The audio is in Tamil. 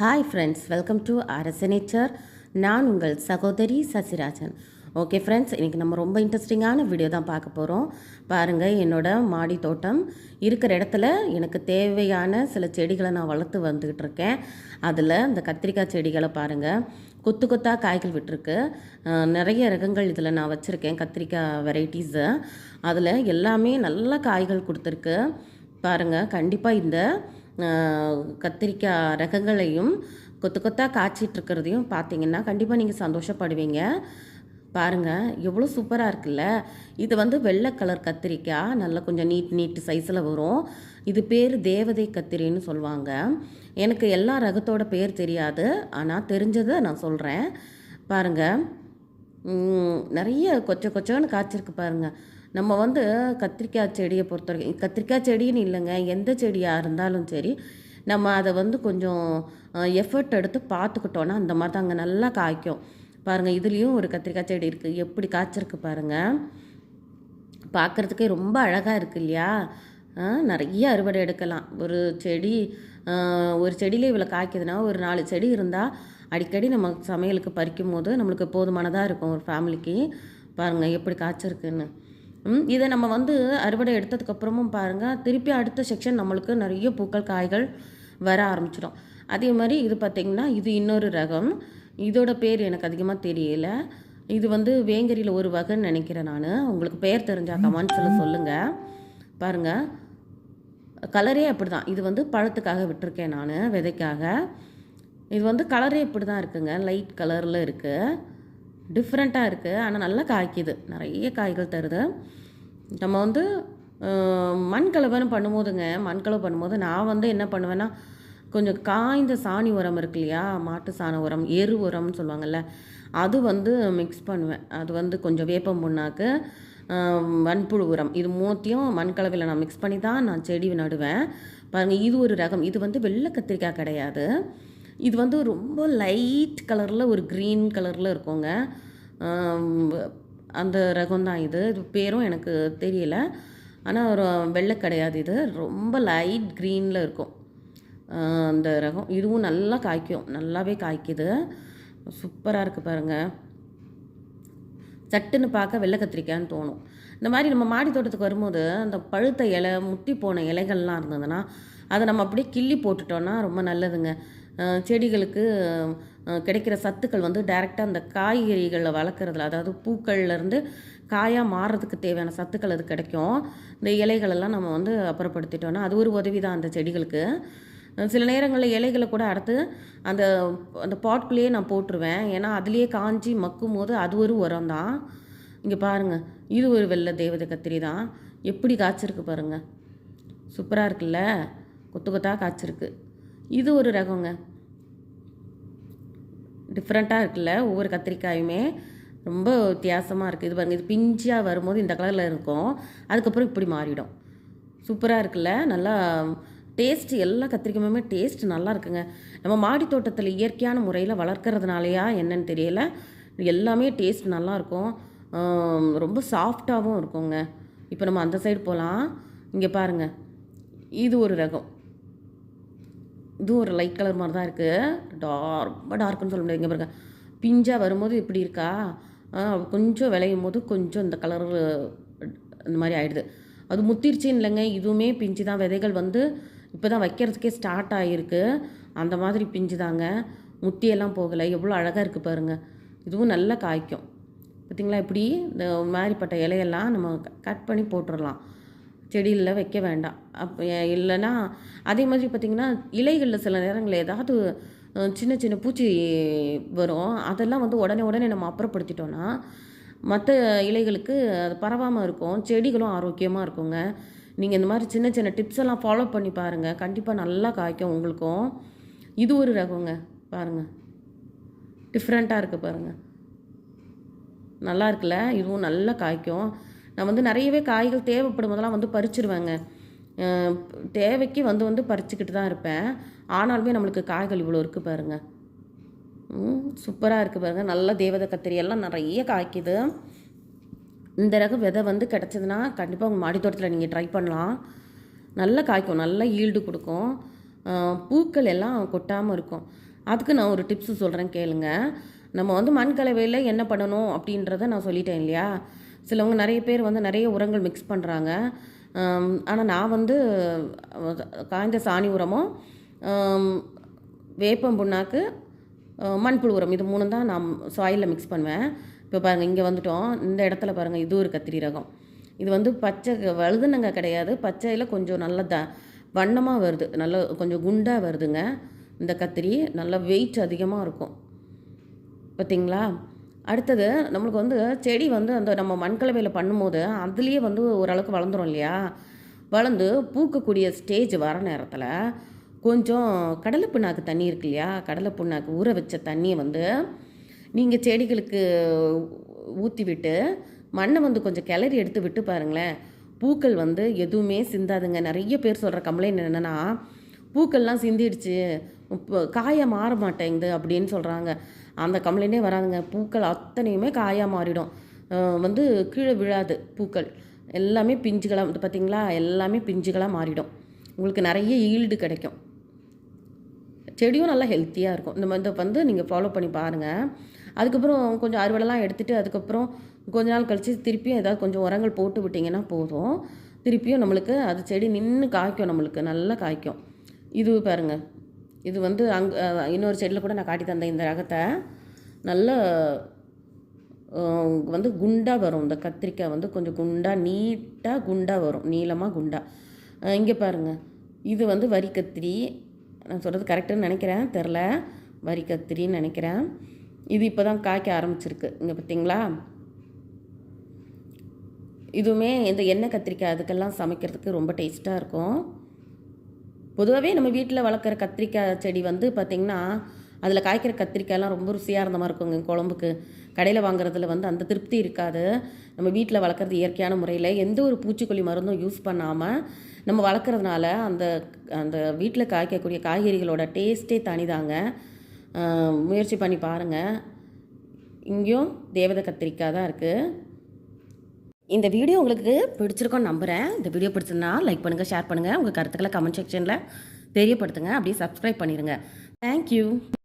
Hi friends welcome to Arasa nature நான் உங்கள் சகோதரி சசிராஜன். ஓகே ஃப்ரெண்ட்ஸ் இன்றைக்கி நம்ம ரொம்ப இன்ட்ரெஸ்டிங்கான வீடியோ தான் பார்க்க போகிறோம் பாருங்கள் என்னோடய மாடி தோட்டம். இருக்கிற இடத்துல எனக்கு தேவையான சில செடிகளை நான் வளர்த்து வந்துக்கிட்டு இருக்கேன். அதில் இந்த கத்திரிக்காய் செடிகளை பாருங்கள் கொத்து கொத்தாக காய்கள் விட்டுருக்கு. நிறைய ரகங்கள் இதில் நான் வச்சுருக்கேன் கத்திரிக்காய் வெரைட்டிஸு அதில் எல்லாமே நல்ல காய்கள் கொடுத்துருக்கு. பாருங்கள் கண்டிப்பாக இந்த கத்திரிக்காய் ரகங்களையும் கொத்து கொத்தாக காய்ச்சிட்ருக்கிறதையும் பார்த்தீங்கன்னா கண்டிப்பாக நீங்கள் சந்தோஷப்படுவீங்க. பாருங்கள் எவ்வளோ சூப்பராக இருக்குல்ல? இது வந்து வெள்ளை கலர் கத்திரிக்காய். நல்லா கொஞ்சம் நீட் நீட் சைஸில் வரும். இது பேர் தேவதை கத்திரின்னு சொல்லுவாங்க. எனக்கு எல்லா ரகத்தோட பேர் தெரியாது. ஆனால் தெரிஞ்சதை நான் சொல்கிறேன் பாருங்கள் நிறைய கொச்ச கொச்சோன்னு காய்ச்சிருக்கு பாருங்கள் நம்ம வந்து கத்திரிக்காய் செடியை பொறுத்த வரைக்கும் கத்திரிக்காய் செடின்னு இல்லைங்க எந்த செடியாக இருந்தாலும் சரி நம்ம அதை வந்து கொஞ்சம் எஃபர்ட் எடுத்து பார்த்துக்கிட்டோன்னா அந்த மாதிரி தாங்க நல்லா காய்க்கும். பாருங்கள் இதுலேயும் ஒரு கத்திரிக்காய் செடி இருக்குது எப்படி காய்ச்சிருக்கு பாருங்கள் பார்க்குறதுக்கே ரொம்ப அழகாக இருக்கு இல்லையா? நிறைய அறுவடை எடுக்கலாம். ஒரு செடி ஒரு செடியில் இவ்வளோ காய்க்குதுன்னா ஒரு நாலு செடி இருந்தால் அடிக்கடி நம்ம சமையலுக்கு பறிக்கும் போது நம்மளுக்கு போதுமானதாக இருக்கும் ஒரு ஃபேமிலிக்கு பாருங்கள் எப்படி காய்ச்சிருக்குன்னு. இதை நம்ம வந்து அறுவடை எடுத்ததுக்கப்புறமும் பாருங்கள் திருப்பி அடுத்த செக்ஷன் நம்மளுக்கு நிறைய பூக்கள் காய்கள் வர ஆரம்பிச்சிடும். அதே மாதிரி இது பார்த்திங்கன்னா இது இன்னொரு ரகம். இதோட பேர் எனக்கு அதிகமாக தெரியல. இது வந்து வேங்கரியில் ஒரு வகைன்னு நினைக்கிறேன் நான். உங்களுக்கு பேர் தெரிஞ்சால் கமெண்ட்ஸில் சொல்லுங்கள் பாருங்கள் கலரே அப்படி தான் இது வந்து பழத்துக்காக விட்டிருக்கேன் நான் விதைக்காக. இது வந்து கலரே இப்படி தான் இருக்குங்க. லைட் கலரில் இருக்குது டிஃப்ரெண்ட்டாக இருக்குது ஆனால் நல்லா காய்க்குது. நிறைய காய்கள் தருது. நம்ம வந்து மண் கலவைன்னு பண்ணும்போதுங்க மண் கலவை பண்ணும்போது நான் வந்து என்ன பண்ணுவேன்னா கொஞ்சம் காய்ந்த சாணி உரம் இருக்கு இல்லையா? மாட்டு சாண உரம் எரு உரம்னு சொல்லுவாங்கல்ல அது வந்து மிக்ஸ் பண்ணுவேன். அது வந்து கொஞ்சம் வேப்பம் புண்ணாக்கு மண்புழு உரம். இது மூணுத்தையும் மண் கலவையில் நான் மிக்ஸ் பண்ணி தான் நான் செடி நடுவேன். பாருங்கள் இது ஒரு ரகம். இது வந்து வெள்ளை கத்திரிக்காய் கிடையாது. இது வந்து ரொம்ப லைட் கலரில் ஒரு க்ரீன் கலரில் இருக்குங்க. அந்த ரகம் தான் இது. இது பேரும் எனக்கு தெரியல. ஆனால் ஒரு வெள்ளை கிடையாது இது. ரொம்ப லைட் க்ரீனில் இருக்கும். அந்த ரகம். இதுவும் நல்லா காய்க்கும். நல்லாவே காய்க்குது. சூப்பராக இருக்குது பாருங்கள் சட்டுன்னு பார்க்க வெள்ளை கத்திரிக்காய்ன்னு தோணும். இந்த மாதிரி நம்ம மாடி தோட்டத்துக்கு வரும்போது அந்த பழுத்த இலை முத்தி போன இலைகள்லாம் இருந்ததுன்னா அதை நம்ம அப்படியே கிள்ளி போட்டுட்டோன்னா ரொம்ப நல்லதுங்க. செடிகளுக்கு கிடைக்கிற சத்துக்கள் வந்து டைரெக்டாக அந்த காய்கறிகளை வளர்க்குறதுல அதாவது பூக்கள்லேருந்து காயாக மாறுறதுக்கு தேவையான சத்துக்கள் அது கிடைக்கும். இந்த இலைகளெல்லாம் நம்ம வந்து அப்புறப்படுத்திட்டோன்னா அது ஒரு உதவி தான் அந்த செடிகளுக்கு. சில நேரங்களில் இலைகளை கூட அடுத்து அந்த அந்த பாட்குள்ளேயே நான் போட்டுருவேன். ஏன்னா அதுலேயே காஞ்சி மக்கும் போது அது ஒரு உரம் தான் இங்கே பாருங்கள் இது ஒரு வெள்ளை தேவதை கத்திரி தான் எப்படி காய்ச்சிருக்கு பாருங்கள் சூப்பராக இருக்குல்ல? கொத்து கொத்தாக காய்ச்சிருக்கு. இது ஒரு ரகங்க. டிஃப்ரெண்ட்டாக இருக்குல்ல ஒவ்வொரு கத்திரிக்காயுமே ரொம்ப வித்தியாசமாக இருக்குது இது பாருங்கள் இது பிஞ்சாக வரும்போது இந்த கலரில் இருக்கும். அதுக்கப்புறம் இப்படி மாறிடும். சூப்பராக இருக்குல்ல நல்லா டேஸ்ட் எல்லா கத்திரிக்காயுமே டேஸ்ட் நல்லா இருக்குங்க. நம்ம மாடி தோட்டத்தில் இயற்கையான முறையில் வளர்க்குறதுனாலையா என்னன்னு தெரியல. எல்லாமே டேஸ்ட் நல்லா இருக்கும். ரொம்ப சாஃப்டாகவும் இருக்குங்க. இப்போ நம்ம அந்த சைடு போகலாம் இங்கே பாருங்கள் இது ஒரு ரகம். இதுவும் ஒரு லைட் கலர் மாதிரி தான் இருக்குது டார்க் ரொம்ப டார்க்குன்னு சொல்ல முடியாது. இங்கே பாருங்க. பிஞ்சாக வரும்போது இப்படி இருக்கா? ஆ, கொஞ்சம் விளையும் போது கொஞ்சம் இந்த கலர் இந்த மாதிரி ஆகிடுது அது முத்திருச்சின்னு இல்லைங்க. இதுவுமே பிஞ்சு தான். விதைகள் வந்து இப்போ தான் வைக்கிறதுக்கே ஸ்டார்ட் ஆகிருக்கு அந்த மாதிரி பிஞ்சு தாங்க. முத்தியெல்லாம் போகலை. எவ்வளோ அழகாக இருக்குது பாருங்கள் இதுவும் நல்லா காய்க்கும். பார்த்தீங்களா இப்படி இந்த மாதிரிப்பட்ட இலையெல்லாம் நம்ம கட் பண்ணி போட்டுடலாம் செடியில் வைக்க வேண்டாம். அப்போ இல்லைன்னா அதே மாதிரி பார்த்திங்கன்னா இலைகளில் சில நேரங்களில் ஏதாவது சின்ன சின்ன பூச்சி வரும். அதெல்லாம் வந்து உடனே உடனே நம்ம அப்புறப்படுத்திட்டோன்னா மற்ற இலைகளுக்கு அது பரவாமல் இருக்கும். செடிகளும் ஆரோக்கியமாக இருக்குங்க. நீங்கள் இந்த மாதிரி சின்ன சின்ன டிப்ஸ் எல்லாம் ஃபாலோ பண்ணி பாருங்கள் கண்டிப்பாக நல்லா காய்க்கும் உங்களுக்கும். இது ஒரு ரகங்க. பாருங்கள் டிஃப்ரெண்ட்டாக இருக்குது பாருங்கள் நல்லா இருக்குல்ல? இதுவும் நல்லா காய்க்கும். நான் வந்து நிறையவே காய்கள் தேவைப்படும் போதெல்லாம் வந்து பறிச்சிருவேங்க. தேவைக்கு வந்து வந்து பறிச்சுக்கிட்டு தான் இருப்பேன். ஆனாலுமே நம்மளுக்கு காய்கள் இவ்வளோ இருக்குது பாருங்க. சூப்பராக இருக்குது பாருங்கள் நல்ல தேவதை கத்திரி எல்லாம் நிறைய காய்க்குது. இந்த ரக விதை வந்து கிடச்சதுன்னா கண்டிப்பாக உங்கள் மாடி தோட்டத்தில் நீங்கள் ட்ரை பண்ணலாம். நல்லா காய்க்கும். நல்லா ஈல்டு கொடுக்கும். பூக்கள் எல்லாம் கொட்டாமல் இருக்கும். அதுக்கு நான் ஒரு டிப்ஸு சொல்கிறேன் கேளுங்க. நம்ம வந்து மண் கலவையில் என்ன பண்ணணும் அப்படின்றத நான் சொல்லிட்டேன் இல்லையா? சிலவங்க நிறைய பேர் வந்து நிறைய உரங்கள் மிக்ஸ் பண்ணுறாங்க ஆனால் நான் வந்து காய்ந்த சாணி உரமும் வேப்பம் புண்ணாக்கு மண்புழு உரம் இது மூணு தான் நான் சாயிலில் மிக்ஸ் பண்ணுவேன். இப்போ பாருங்கள் இங்கே வந்துட்டோம். இந்த இடத்துல பாருங்கள் இது ஒரு கத்திரி ரகம். இது வந்து பச்சை வழுதுனங்க கிடையாது. பச்சையில் கொஞ்சம் நல்ல த வண்ணமாக வருது. நல்ல கொஞ்சம் குண்டாக வருதுங்க. இந்த கத்திரி நல்ல வெயிட் அதிகமாக இருக்கும். பார்த்தீங்களா அடுத்தது நம்மளுக்கு வந்து செடி வந்து அந்த நம்ம மண்கலவையில் பண்ணும்போது அதுலேயே வந்து ஓரளவுக்கு வளர்ந்துரும் இல்லையா? வளர்ந்து பூக்கக்கூடிய ஸ்டேஜ் வர நேரத்தில் கொஞ்சம் கடலை புண்ணாக்கு தண்ணி இருக்கு இல்லையா? கடலை புண்ணாக்கு ஊற வச்ச தண்ணியை வந்து நீங்கள் செடிகளுக்கு ஊற்றி விட்டு மண்ணை வந்து கொஞ்சம் கிளறி எடுத்து விட்டு பாருங்களேன். பூக்கள் வந்து எதுவுமே சிந்தாதுங்க. நிறைய பேர் சொல்கிற கம்ப்ளைண்ட் என்னென்னா பூக்கள்லாம் சிந்திடுச்சு. இப்போ காய மாற மாட்டேங்குது அப்படின்னு சொல்கிறாங்க அந்த கம்ப்ளைண்டே வராதுங்க. பூக்கள் அத்தனையுமே காயாக மாறிடும். வந்து கீழே விழாது பூக்கள். எல்லாமே பிஞ்சுகளாக இது பார்த்தீங்களா எல்லாமே பிஞ்சுகளாக மாறிடும். உங்களுக்கு நிறைய ஈல்டு கிடைக்கும். செடியும் நல்லா ஹெல்த்தியாக இருக்கும். இந்த மாதிரி வந்து நீங்கள் ஃபாலோ பண்ணி பாருங்கள் அதுக்கப்புறம் கொஞ்சம் அறுவடைலாம் எடுத்துகிட்டு அதுக்கப்புறம் கொஞ்ச நாள் கழித்து திருப்பியும் ஏதாவது கொஞ்சம் உரங்கள் போட்டு விட்டிங்கன்னா போதும். திருப்பியும் நம்மளுக்கு அது செடி நின்று காய்க்கும் நம்மளுக்கு. நல்லா காய்க்கும். இது பாருங்கள் இது வந்து அங்கே இன்னொரு செடியில் கூட நான் காட்டி தந்தேன் இந்த ரகத்தை. நல்ல வந்து குண்டாக வரும். இந்த கத்திரிக்காய் வந்து கொஞ்சம் குண்டாக நீட்டாக குண்டாக வரும். நீளமாக குண்டாக இங்கே பாருங்கள் இது வந்து வரி கத்திரி. நான் சொல்கிறது கரெக்டுன்னு நினைக்கிறேன். தெரில வரி கத்திரின்னு நினைக்கிறேன். இது இப்போ தான் காய்க்க ஆரம்பிச்சிருக்கு. இங்கே பார்த்தீங்களா இதுவுமே இந்த எண்ணெய் கத்திரிக்காய் அதுக்கெல்லாம் சமைக்கிறதுக்கு ரொம்ப டேஸ்ட்டாக இருக்கும். பொதுவாகவே நம்ம வீட்டில் வளர்க்குற கத்திரிக்காய் செடி வந்து பார்த்திங்கன்னா அதில் காய்க்கிற கத்திரிக்காயெல்லாம் ரொம்ப ருசியாக இருந்த மாதிரி இருக்குங்க குழம்புக்கு. கடையில் வாங்குறதுல வந்து அந்த திருப்தி இருக்காது. நம்ம வீட்டில் வளர்க்குறது இயற்கையான முறையில் எந்த ஒரு பூச்சிக்கொல்லி மருந்தும் யூஸ் பண்ணாமல் நம்ம வளர்க்குறதுனால அந்த அந்த வீட்டில் காய்க்கக்கூடிய காய்கறிகளோட டேஸ்ட்டே தனிதாங்க. முயற்சி பண்ணி பாருங்கள் இங்கேயும் தேவதை கத்திரிக்காய் தான் இருக்குது இந்த வீடியோ உங்களுக்கு பிடிச்சிருக்கோன்னு நம்புகிறேன் இந்த வீடியோ பிடிச்சிருந்தா லைக் பண்ணுங்கள் ஷேர் பண்ணுங்கள் உங்கள் கருத்துக்களை கமெண்ட் செக்ஷனில் தெரியப்படுத்துங்க. அப்படியே சப்ஸ்கிரைப் பண்ணிடுங்க தேங்க்யூ